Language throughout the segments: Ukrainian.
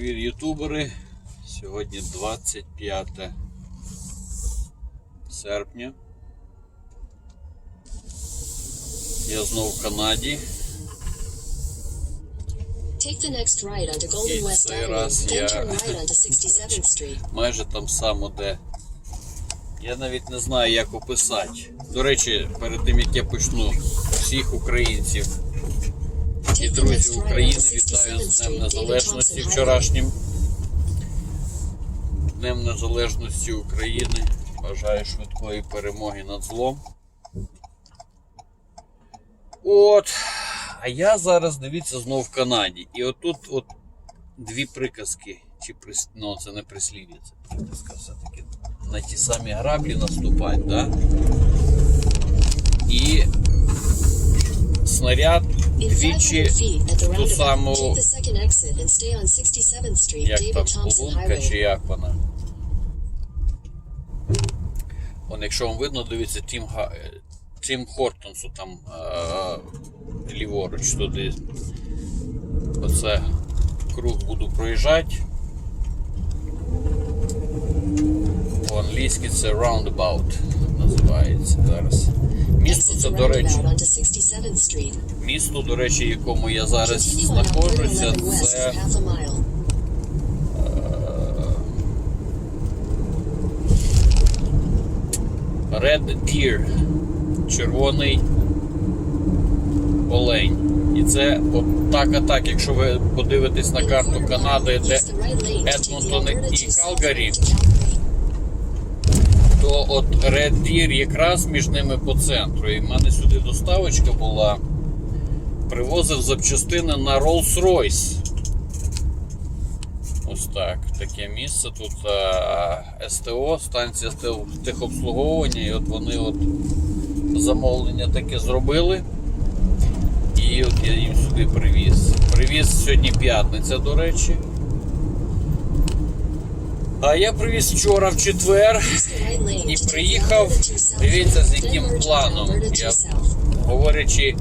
Привіт, ютубери! Сьогодні 25 серпня. Я знову в Канаді. Take the next right onto Golden І West Avenue, раз then я- turn right onto 67th Street. майже там само, де. Я навіть не знаю, як описати. До речі, перед тим як я почну всіх українців і right України вітаю з Днем Незалежності вчорашнім. Днем Незалежності України. Бажаю швидкої перемоги над злом. От. А я зараз дивіться знову в Канаді. І отут от дві приказки. Чи прис... ну, це не прислів'я, це приказка все-таки. На ті самі граблі наступать, да? І снаряд двічі 500 feet at the ту саму, take the second exit and stay on 67th Street, як там, полунка чи як вона. Он, якщо вам видно, дивіться, Тім, е, Тім Хортонсу там е, ліворуч туди. Оце круг буду проїжджати. По-англійськи це roundabout називається зараз. Місто це, до речі, roundabout onto 67th Street. місто, до речі, якому я зараз знаходжуся, 11 це mile. Red Deer. Червоний олень. І це от так, а так, якщо ви подивитесь на карту Канади, де Едмонтон і Калгарі, То от Red Deer якраз між ними по центру. І в мене сюди доставочка була. Привозив запчастини на Rolls-Royce. Ось так. Таке місце. Тут а, СТО, станція техобслуговування. І от вони от замовлення таке зробили. І от я їм сюди привіз. Привіз сьогодні п'ятниця, до речі. А я привіз вчора в четвер. І приїхав, Alberta 2 South дивіться, з яким планом. Я говорячи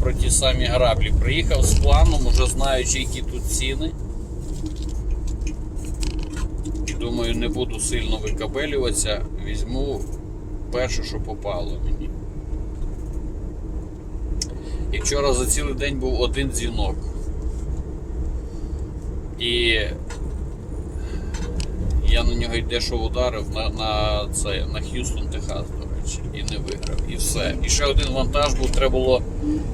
про ті самі граблі, приїхав з планом, уже знаючи, які тут ціни. Думаю, не буду сильно викабелюватися, візьму перше, що попало мені. І вчора за цілий день був один дзвінок. І я на нього й дешево ударив на, на, це, на Х'юстон, Техас, до речі, і не виграв. І все. І ще один вантаж був, треба було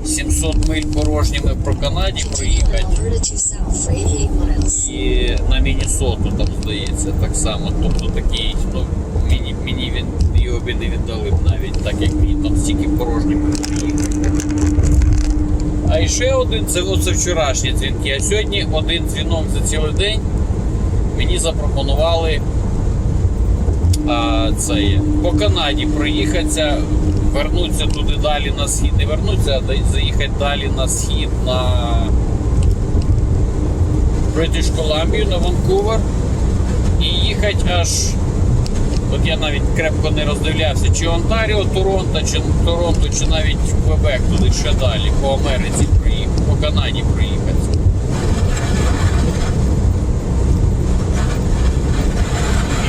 700 миль порожніми про Канаді проїхати. Alberta 2 South for 88 miles. І на Міннесоту там здається так само. Тобто такий, ну, мені, мені він його би не віддали б навіть, так як мені там стільки порожніми проїхати. А ще один, це оце вчорашні дзвінки. А сьогодні один дзвінок за цілий день мені запропонували а, це по Канаді проїхатися, вернутися туди далі на схід. Не вернутися, а заїхати далі на схід на British Columbia, на Ванкувер. І їхати аж. От я навіть крепко не роздивлявся, чи Онтаріо, Торонто, чи Торонто, чи навіть Квебек, туди ще далі, по Америці по Канаді проїхати.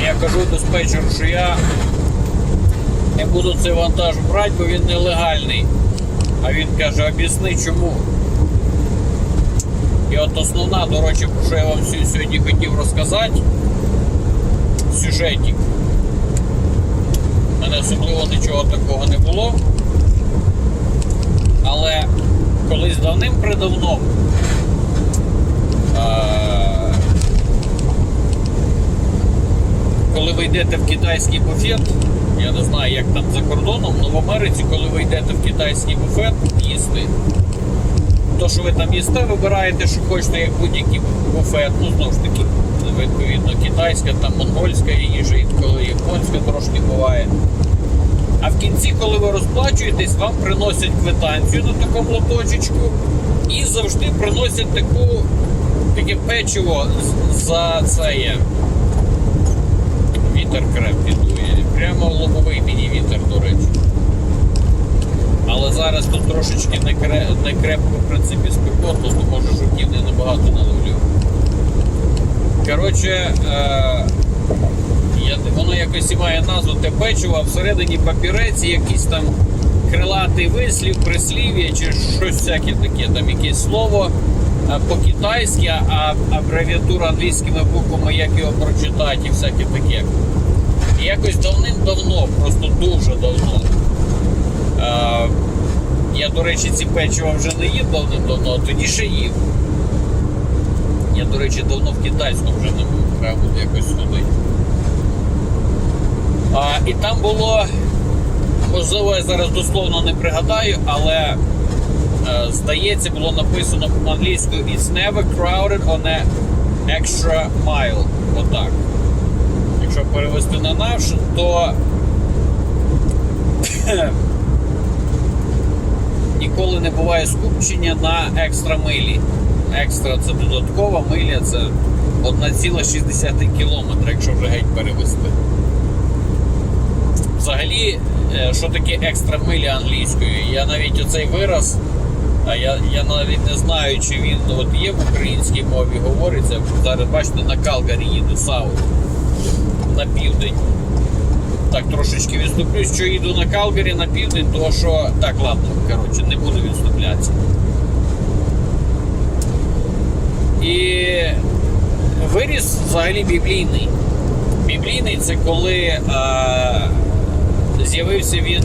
І я кажу диспетчеру, що я не буду цей вантаж брати, бо він нелегальний. А він каже, об'ясни чому. І от основна, до речі, про що я вам сьогодні хотів розказати, сюжетик. У мене особливо нічого такого не було. Але колись давним-предавно коли ви йдете в китайський буфет, я не знаю, як там за кордоном, але в Америці, коли ви йдете в китайський буфет їсти, то, що ви там їсте, вибираєте, що хочете, як будь-який буфет. Ну, знову ж таки, відповідно, китайська, там монгольська їжа, інколи японська трошки буває. А в кінці, коли ви розплачуєтесь, вам приносять квитанцію на такому лоточечку і завжди приносять таку, таке печиво за це. Вітер крепкий. Прямо в лобовий мені вітер, до речі. Але зараз тут трошечки не, кре... не крепко, в принципі, спекотно, то може жуків не набагато наловлю. Коротше, е, я, воно якось і має назву те печиво, а всередині папірець якийсь там крилатий вислів, прислів'я чи щось всяке таке, там якесь слово по-китайськи, а абревіатура англійськими буквами, як його прочитати, і всяке таке. І якось давним-давно, просто дуже давно. Е, я, до речі, ці печива вже не їв давним-давно, а тоді ще їв. Я, до речі, давно в китайському вже не був, треба буде якось сходити. А, і там було, можливо, я зараз дословно не пригадаю, але е, здається, було написано англійською It's never crowded on a extra mile. Отак. Якщо перевести на наш, то ніколи не буває скупчення на екстра милі. Екстра це додаткова миля, це 1,6 кілометра, якщо вже геть перевести. Взагалі, е, що таке екстра миля англійською? Я навіть оцей вираз, а я, я навіть не знаю, чи він от є в українській мові, говориться. Зараз бачите, на Калгарі їду Саут на південь. Так, трошечки відступлюсь, що їду на Калгарі на південь, тому що. Так, ладно, коротше, не буду відступлятися. І виріс взагалі біблійний. Біблійний це коли з'явився він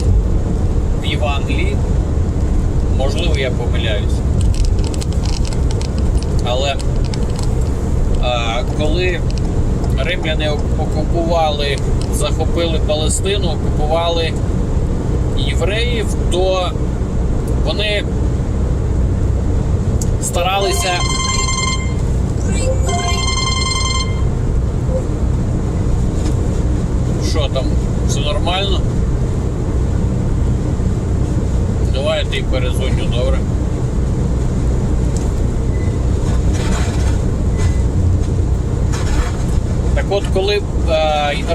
в Євангелії. Можливо, я помиляюсь. Але е, коли римляни окупували, захопили Палестину, окупували євреїв, то вони старалися. Що там? Все нормально? Давай я ти перезвоню, добре? Так от, коли е,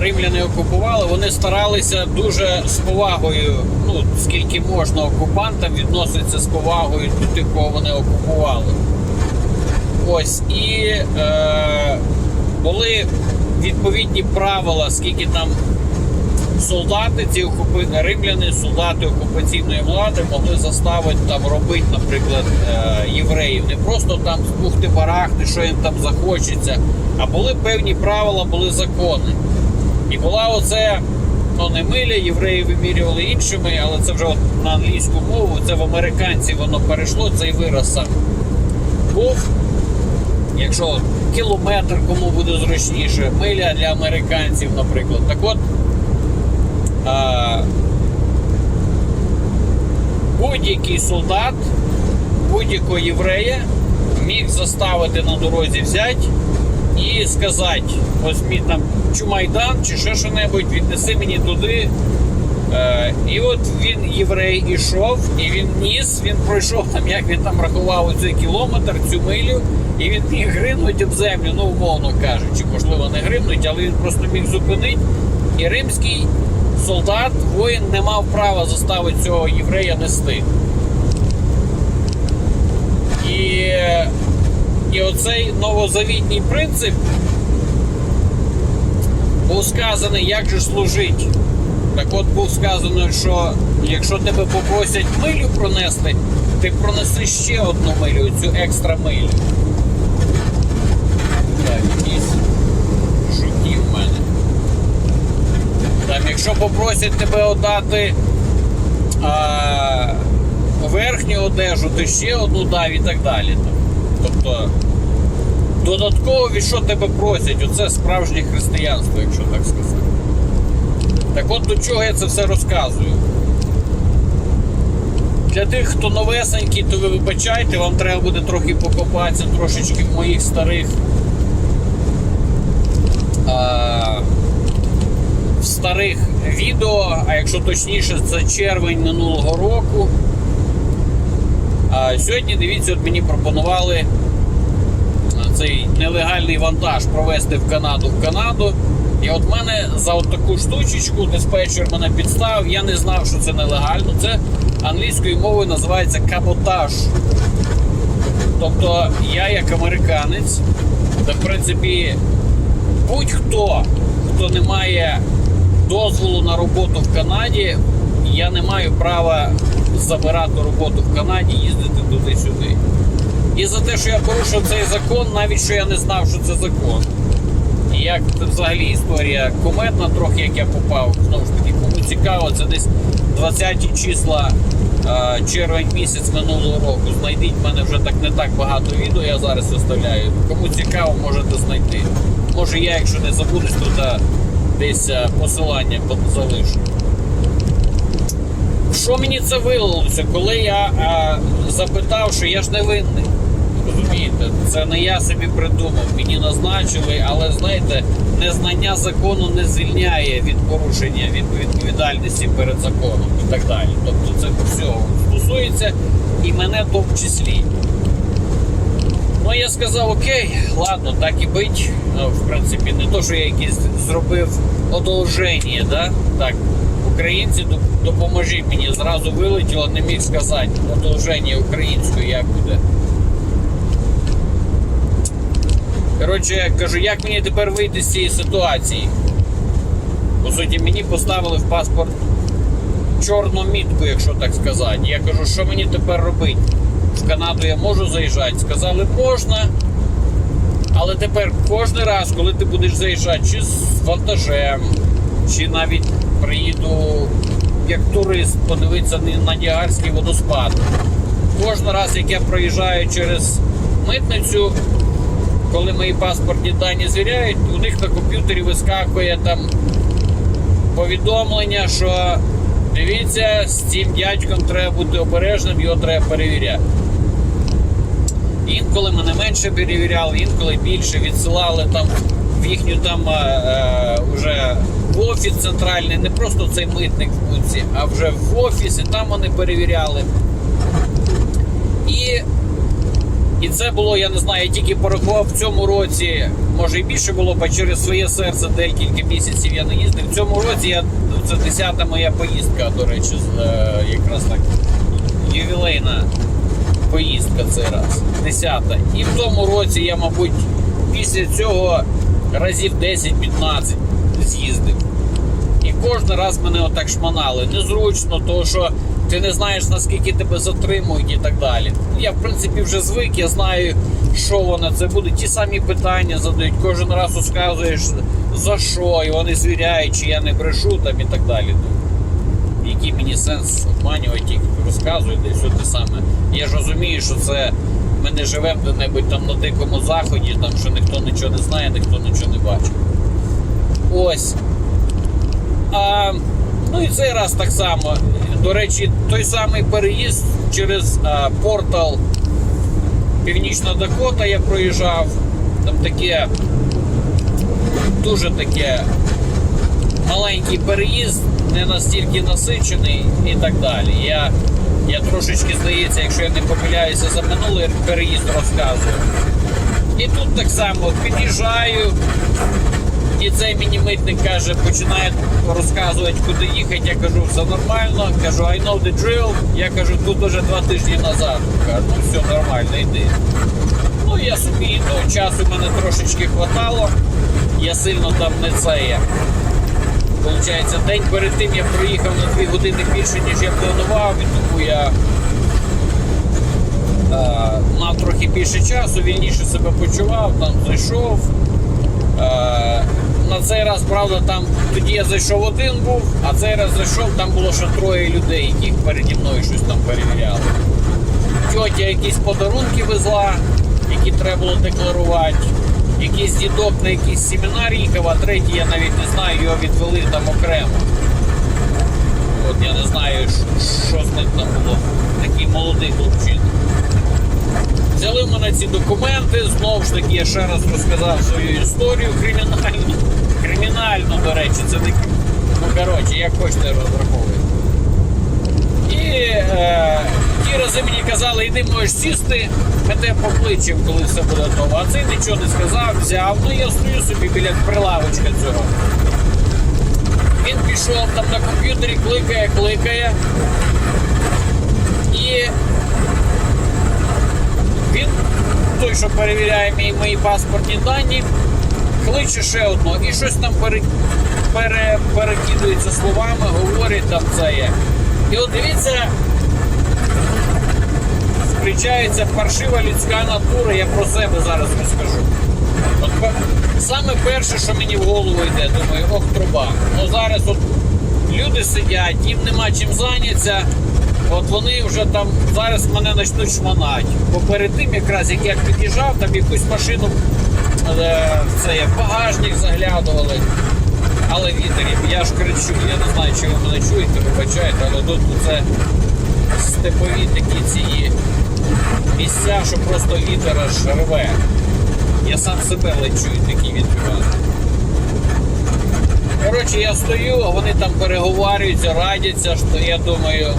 римляни окупували, вони старалися дуже з повагою, ну скільки можна окупантам відноситься з повагою до тих, кого вони окупували. Ось і е, були відповідні правила, скільки там солдати, ці окупи... римляни, солдати окупаційної влади могли заставити там робити, наприклад, е, євреїв. Не просто там збухти барахти, що їм там захочеться, а були певні правила, були закони. І була оце, ну не миля, євреї вимірювали іншими, але це вже от на англійську мову, це в американці воно перейшло, цей вираз сам був. Якщо кілометр кому буде зручніше, миля для американців, наприклад. Так от будь-який солдат, будь-якого єврея міг заставити на дорозі взяти і сказати: возьмі там чумайдан чи ще що-небудь, віднеси мені туди. Е, і от він єврей ішов, і він ніс, він пройшов там, як він там рахував цей кілометр, цю милю, і він міг гринути об землю, ну умовно кажучи, можливо, не гринуть, але він просто міг зупинити. І римський солдат, воїн не мав права заставити цього єврея нести. І, і оцей новозавітній принцип був сказаний, як же служить. Так от був сказано, що якщо тебе попросять милю пронести, ти пронеси ще одну милю, цю екстра милю. Так, якісь жуки в мене. Там, якщо попросять тебе отдати а, верхню одежу, то ще одну дав і так далі. Тобто додатково від що тебе просять, оце справжнє християнство, якщо так сказати. Так от до чого я це все розказую. Для тих, хто новесенький, то ви вибачайте, вам треба буде трохи покопатися трошечки в моїх старих а, старих відео, а якщо точніше, це червень минулого року. А сьогодні, дивіться, от мені пропонували цей нелегальний вантаж провести в Канаду в Канаду. І от мене за от таку штучечку диспетчер мене підстав. Я не знав, що це нелегально. Це англійською мовою називається каботаж. Тобто я як американець, та в принципі будь-хто, хто не має дозволу на роботу в Канаді, я не маю права забирати роботу в Канаді, їздити туди-сюди. І за те, що я порушив цей закон, навіть що я не знав, що це закон. І як взагалі історія куметна, трохи як я попав. Знову ж таки, кому цікаво, це десь 20 числа е, червень місяць минулого року. Знайдіть в мене вже так не так багато відео, я зараз виставляю. Кому цікаво, можете знайти. Може я, якщо не забудусь, то десь е, посилання по- залишу. Що мені це вилилося, коли я е, запитав, що я ж не винний. Розумієте, це не я собі придумав, мені назначили, але знаєте, незнання закону не звільняє від порушення від відповідальності перед законом і так далі. Тобто це всього стосується і мене в тому числі. Ну я сказав, окей, ладно, так і бить. Ну, в принципі, не то, що я якесь зробив одолження, да? так. Українці допоможіть мені. Зразу вилетіло, не міг сказати одолження українською як буде. Коротше, я кажу, як мені тепер вийти з цієї ситуації? По суті, мені поставили в паспорт чорну мітку, якщо так сказати. Я кажу, що мені тепер робити? В Канаду я можу заїжджати? Сказали, можна. Але тепер кожен раз, коли ти будеш заїжджати, чи з вантажем, чи навіть приїду як турист подивитися на Ніагарський водоспад. Кожен раз, як я проїжджаю через митницю, коли мої паспортні дані звіряють, у них на комп'ютері вискакує там повідомлення, що дивіться, з цим дядьком треба бути обережним, його треба перевіряти. Інколи мене менше перевіряли, інколи більше відсилали там в їхню там е, е, вже в офіс центральний, не просто цей митник в буці, а вже в офіс, і там вони перевіряли. І і це було, я не знаю, я тільки порахував в цьому році, може і більше було, бо через своє серце декілька місяців я не їздив. В цьому році я, це 10-та моя поїздка, до речі, е, якраз так ювілейна поїздка цей раз. 10-та. І в тому році я, мабуть, після цього разів 10-15 з'їздив. І кожен раз мене отак шманали. Незручно, тому що ти не знаєш, наскільки тебе затримують і так далі. Я, в принципі, вже звик, я знаю, що воно це буде. Ті самі питання задають, кожен раз розказуєш за що, і вони звіряють, чи я не брешу там і так далі. Який мені сенс обманювати їх, розказують десь те саме. Я ж розумію, що це ми не живемо де-небудь там на дикому заході, там що ніхто нічого не знає, ніхто нічого не бачить. Ось. А, ну і цей раз так само. До речі, той самий переїзд через а, портал Північна Дакота я проїжджав. Там таке дуже таке маленький переїзд, не настільки насичений і так далі. Я, я трошечки здається, якщо я не помиляюся, за минулий переїзд розказую. І тут так само під'їжджаю, і цей мені митник каже, починає розказувати, куди їхати. Я кажу, все нормально. Кажу, I know the drill. Я кажу, тут уже два тижні назад. Кажу, ну все нормально, йди. Ну я собі йду, часу мене трошечки хватало. Я сильно там не це. Получається, день перед тим я проїхав на 2 години більше, ніж я планував, і тому я е, мав трохи більше часу, вільніше себе почував, там зайшов. Е, на цей раз, правда, там тоді я зайшов один був, а цей раз зайшов, там було ще троє людей, яких переді мною щось там перевіряли. Тьотя якісь подарунки везла, які треба було декларувати. Якийсь дідок на якийсь семінар їхав, а третій я навіть не знаю, його відвели там окремо. От я не знаю, що, з ним там було. Такий молодий хлопчина. Взяли мене ці документи, знову ж таки, я ще раз розказав свою історію кримінальну. Кримінальну, до речі, це не ну коротше, як хочете розраховуйте. І е, ті рази мені казали, йди можеш сісти, ми тебе покличемо, коли все буде готово. А цей нічого не сказав, взяв. Ну я стою собі біля прилавочка цього. Він пішов там на комп'ютері, кликає, кликає. І він той, що перевіряє мої, мої паспортні дані, кличе ще одного і щось там пере, пере, перекидується словами, говорить там це є. І от дивіться, включається паршива людська натура, я про себе зараз розкажу. От саме перше, що мені в голову йде, думаю, ох, труба. Ну зараз от люди сидять, їм нема чим зайнятися. От вони вже там зараз мене почнуть шманати. Бо перед тим, якраз як я під'їжджав, там якусь машину е, це в багажник заглядували. Але вітерів, я ж кричу, я не знаю, чи ви мене чуєте, вибачайте, але тут це степові такі ці місця, що просто вітер аж. Я сам себе лечу і такі відбиваю. Коротше, я стою, а вони там переговарюються, радяться, що я думаю.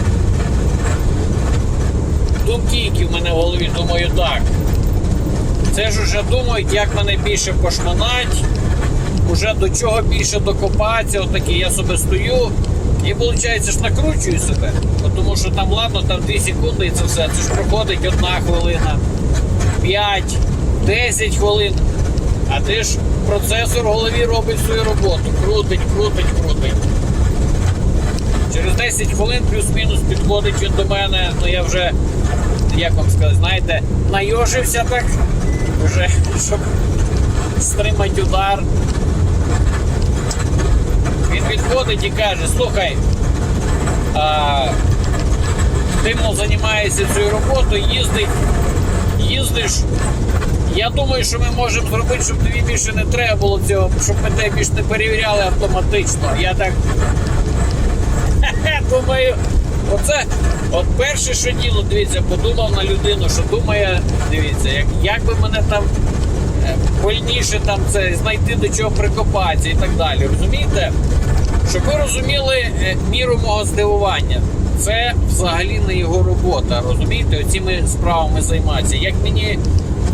Думки, які в мене в голові, думаю, так. Це ж уже думають, як мене більше пошманать, уже до чого більше докопатися, отакі я собі стою. І виходить, ж накручую себе. Тому що там, ладно, там 2 секунди і це все. Це ж проходить одна хвилина, 5, 10 хвилин. А ти ж процесор в голові робить свою роботу. Крутить, крутить, крутить. Через 10 хвилин плюс-мінус підходить він до мене. Ну я вже, як вам сказати, знаєте, найожився так, вже, щоб стримати удар. Він підходить і каже, слухай, а, ти мов займаєшся цією роботою, їздить, їздиш. Я думаю, що ми можемо зробити, щоб тобі більше не треба було цього, щоб ми тебе більше не перевіряли автоматично. Я так думаю, оце от перше, що діло, дивіться, подумав на людину, що думає, дивіться, як, як би мене там больніше там це знайти до чого прикопатися і так далі. Розумієте? Щоб ви розуміли е, міру мого здивування. Це взагалі не його робота. Розумієте, оціми справами займатися. Як мені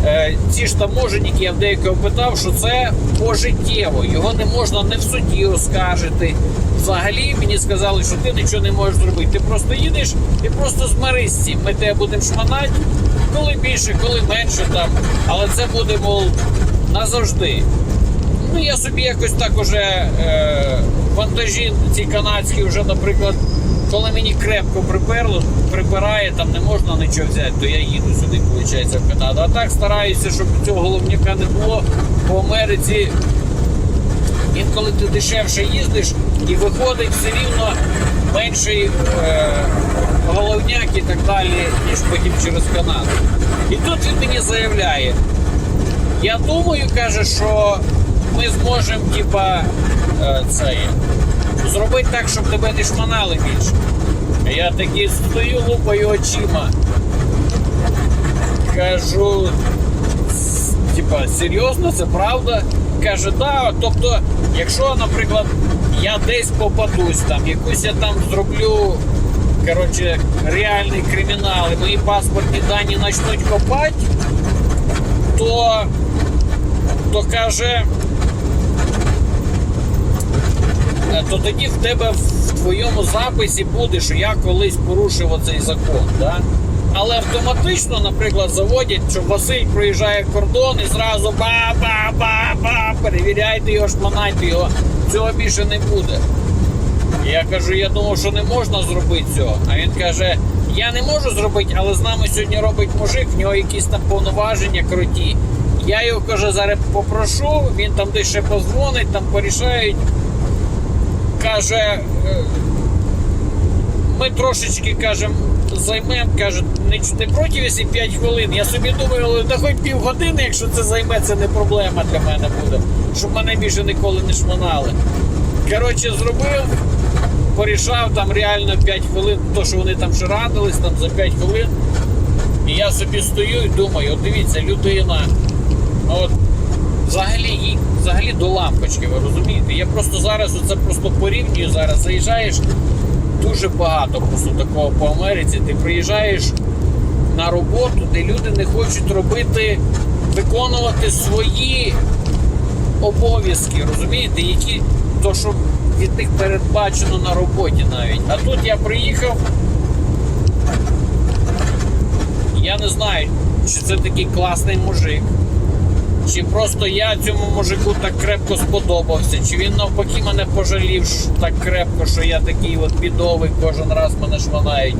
е, ці ж таможенники, я в деякого питав, що це пожиттєво. Його не можна не в суді оскаржити. Взагалі мені сказали, що ти нічого не можеш зробити. Ти просто їдеш і просто змирись з цим. Ми тебе будемо шманати, коли більше, коли менше там. Але це буде, мов, назавжди. Ну, я собі якось так уже е, вантажі ці канадські вже, наприклад, коли мені крепко приперло, припирає, там не можна нічого взяти, то я їду сюди, виходить, в Канаду. А так стараюся, щоб цього головняка не було. По Америці інколи ти дешевше їздиш і виходить все рівно менший е, головняк і так далі, ніж потім через Канаду. І тут він мені заявляє. Я думаю, каже, що ми зможемо, типа, е, це, зробити так, щоб тебе не шманали більше. Я такий стою, лупаю очима. Кажу, типа, серйозно, це правда? Каже, да. Тобто, якщо, наприклад, я десь попадусь, там, якусь я там зроблю. Коротше, реальний кримінал, і мої паспортні дані почнуть копати, то, то каже, е, то тоді в тебе в твоєму записі буде, що я колись порушив оцей закон. Да? Але автоматично, наприклад, заводять, що Василь проїжджає кордон і зразу ба-ба-ба-ба, перевіряйте його, шманайте його. Цього більше не буде. Я кажу, я думав, що не можна зробити цього. А він каже: я не можу зробити, але з нами сьогодні робить мужик, в нього якісь там повноваження круті. Я його каже, зараз попрошу, він там десь ще позвонить, там порішають. Каже, е, ми трошечки кажемо, займемо, каже, не, проти, якщо 5 хвилин. Я собі думаю, да хоч півгодини, якщо це займе, це не проблема для мене буде, щоб мене більше ніколи не шманали. Коротше, зробив, порішав там реально 5 хвилин, то що вони там ще радились, там за 5 хвилин. І я собі стою і думаю, от дивіться, людина, ну от взагалі взагалі до лампочки, ви розумієте? Я просто зараз оце просто порівнюю зараз. Заїжджаєш дуже багато просто такого по Америці. Ти приїжджаєш на роботу, де люди не хочуть робити, виконувати свої обов'язки, розумієте, які то, що від них передбачено на роботі навіть. А тут я приїхав, я не знаю, чи це такий класний мужик, чи просто я цьому мужику так крепко сподобався, чи він навпаки мене пожалів так крепко, що я такий от бідовий, кожен раз мене шванають.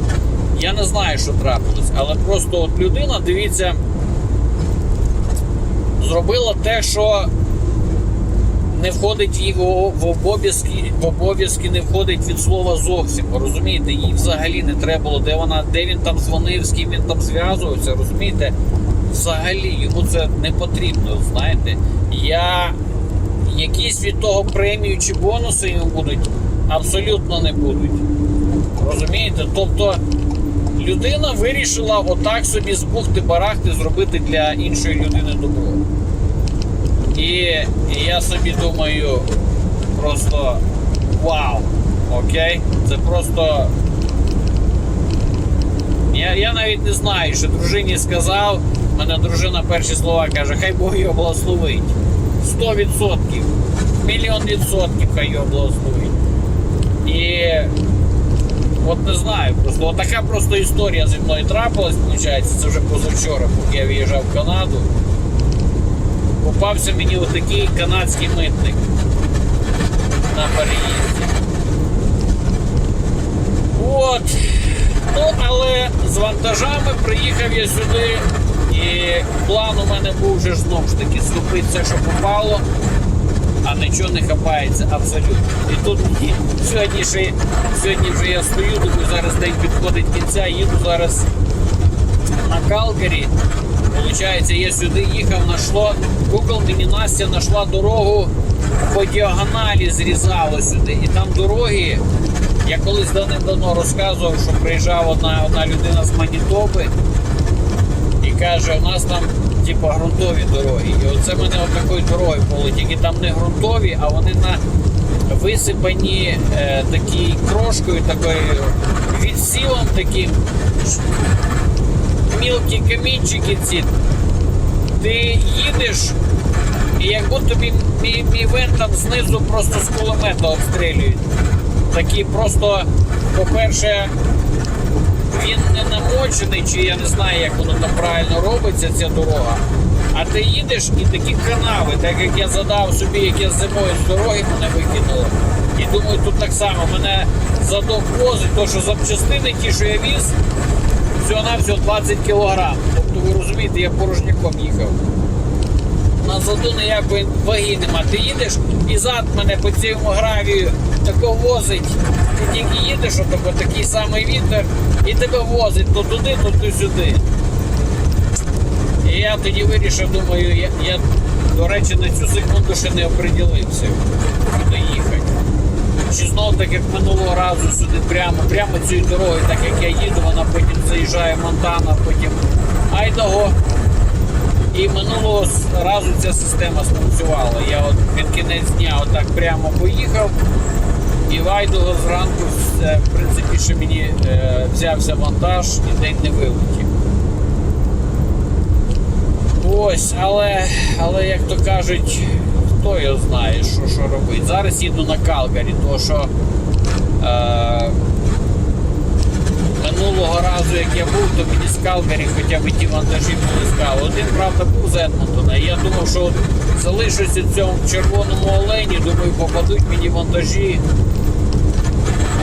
Я не знаю, що трапилось, але просто от людина, дивіться, зробила те, що не входить в в обов'язки, в обов'язки не входить від слова зовсім. Розумієте, їй взагалі не треба було, де вона, де він там дзвонив, з ким він там зв'язувався, розумієте? Взагалі йому це не потрібно, знаєте. Я якісь від того премію чи бонуси йому будуть, абсолютно не будуть. Розумієте? Тобто людина вирішила отак собі з бухти-барахти зробити для іншої людини добро. І, і я собі думаю, просто вау! Окей? Це просто. Я, я навіть не знаю, що дружині сказав. Мене дружина перші слова каже, хай Бог його благословить. 100%. Мільйон відсотків хай його благословить. І от не знаю, просто от така просто історія зі мною трапилась, виходить, це вже позавчора, поки я виїжджав в Канаду попався мені отакий канадський митник на переїзді. От. Ну, але з вантажами приїхав я сюди, і план у мене був вже знову ж таки схопити все, що попало, а нічого не хапається абсолютно. І тут сьогодні, ще, сьогодні вже я стою, думаю, зараз день підходить кінця, їду зараз на Калгарі. Получається, я сюди їхав, нашло. Google мені Настя знайшла дорогу по діагоналі, зрізало сюди. І там дороги. Я колись давним-давно розказував, що приїжджала одна, одна людина з Манітоби і каже, у нас там типу, ґрунтові дороги. І оце мене отакою дорогою поле, тільки там не ґрунтові, а вони на висипані е, такі крошкою, такою відсілом таким мілкі камінчики ці. Ти їдеш, і як будто тобі мій, мій там знизу просто з кулемета обстрілюють. Такі просто, по-перше, він не намочений, чи я не знаю, як воно там правильно робиться, ця дорога. А ти їдеш і такі канави, так як я задав собі, як я зимою з дороги мене викинуло. І думаю, тут так само мене задов возить, то що запчастини ті, що я віз, всього на всього 20 кілограм. Тобто ви розумієте, я порожняком їхав. Назаду ніякої ваги нема. Ти їдеш і зад мене по цьому гравію тако возить. Ти тільки їдеш, отако, такий самий вітер, і тебе возить то туди, то туди сюди. І я тоді вирішив, думаю, я, я до речі, на цю секунду ще не оприділився, куди їхати. Чи знов так як минулого разу сюди прямо, прямо цією дорогою, так як я їду, вона потім заїжджає Монтана, потім Айдаго. І минулого разу ця система спрацювала. Я от під кінець дня отак прямо поїхав. І в Айдаго зранку, в принципі, ще мені е, взявся монтаж і день не вилетів. Ось, але, але як то кажуть, хто його знає, що, що робити. Зараз їду на Калгарі, тому що е, минулого разу, як я був, то мені з Калгарі хоча б ті вантажі були скали. Один, правда, був з Едмонтона. Я думав, що залишуся в цьому червоному олені, думаю, попадуть мені вантажі.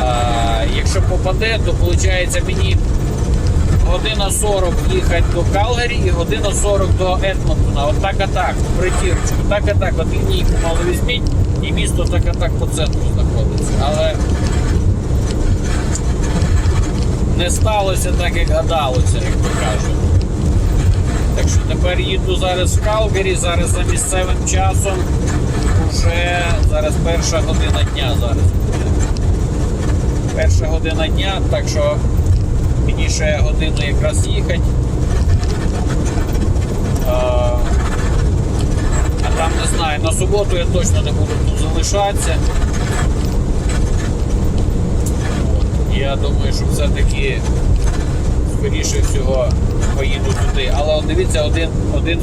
Е, якщо попаде, то виходить мені година 40 їхати до Калгарі і година 40 до Едмонтона. От так а так, притірочку. Так а так, от лінійку мало візьміть, і місто так а так по центру знаходиться. Але не сталося так, як гадалося, як то кажуть. Так що тепер їду зараз в Калгарі, зараз за місцевим часом вже зараз перша година дня зараз. Перша година дня, так що мені ще годину якраз їхати. А там не знаю, на суботу я точно не буду тут залишатися. Я думаю, що все-таки скоріше всього поїду туди. Але дивіться, один, один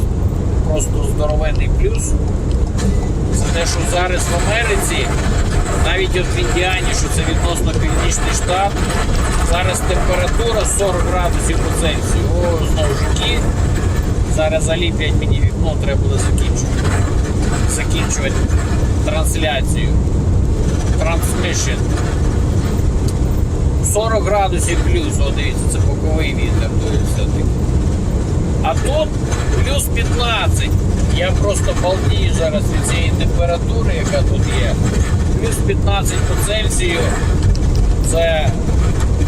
просто здоровенний плюс. Це те, що зараз в Америці, навіть от в Індіані, що це відносно північний штат, зараз температура 40 градусів по Цельсію. О, знову жуки. Зараз заліплять мені вікно, треба буде закінчувати. Закінчувати трансляцію. Transmission. 40 градусів плюс, дивіться, це боковий вітер. А тут плюс 15. Я просто балдію зараз від цієї температури, яка тут є. Плюс 15 по Цельсію. Це,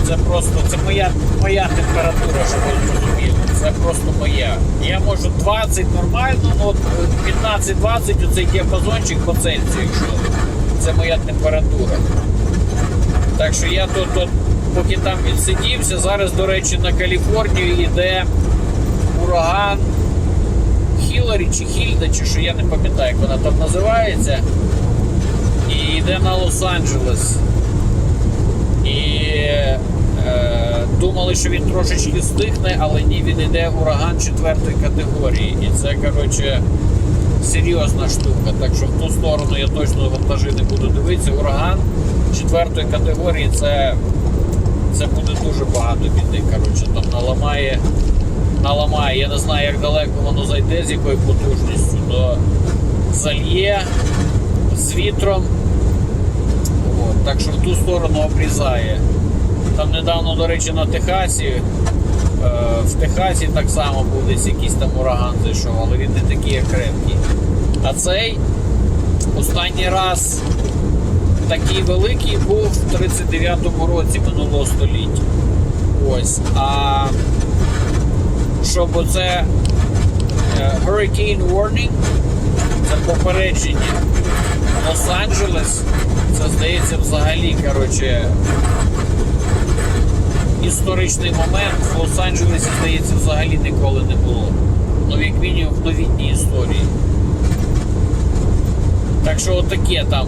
це просто це моя, моя температура, щоб ви зрозуміли. Це просто моя. Я можу 20 нормально, ну от 15-20 оцей діапазончик по Цельсію, якщо це моя температура. Так що я тут, тут поки там відсидівся, зараз, до речі, на Каліфорнію йде ураган Хіларі чи Хільда, чи що я не пам'ятаю, як вона там називається. І йде на Лос-Анджелес. І е, думали, що він трошечки стихне, але ні, він йде ураган четвертої категорії. І це, коротше, серйозна штука. Так що в ту сторону я точно вантажі не буду дивитися. Ураган четвертої категорії це, це буде дуже багато біди. Коротше, там наламає, наламає. Я не знаю, як далеко воно зайде, з якою потужністю, то зальє з вітром. От, так що в ту сторону обрізає. Там недавно, до речі, на Техасі. е, В Техасі так само був десь якийсь там ураган зайшов, але він не такий як крепкий. А цей останній раз такий великий був в 39-му році минулого століття. Ось. А щоб оце е, Hurricane Warning, це попередження Лос-Анджелес, це здається взагалі, коротше, історичний момент в Лос-Анджелесі, здається, взагалі ніколи не було. Ну, як мінімум в новітній історії. Так що отаке там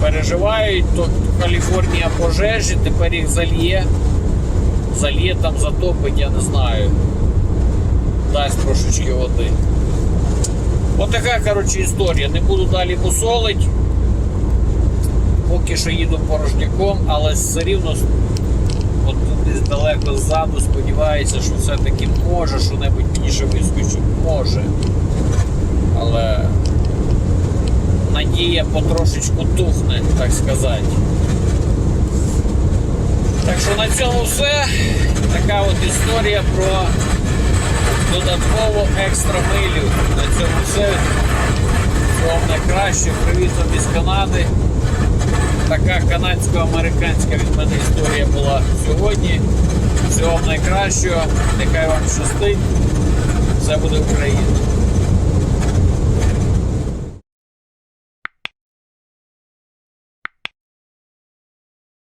переживають, то Каліфорнія пожежі, тепер їх зальє. Зальє там затопить, я не знаю. Дасть трошечки води. Отака, коротше, історія. Не буду далі мусолить. Поки що їду порожняком, але все рівно от десь далеко ззаду сподіваюся, що все-таки може що-небудь мені ще вискочить. Може. Але надія потрошечку тухне, так сказати. Так що на цьому все. Така от історія про додаткову екстра милю. На цьому все. Вам найкраще. Привіт вам із Канади. Така канадсько-американська від мене історія була сьогодні. Всього вам найкращого. Нехай вам щастить. Все буде Україна.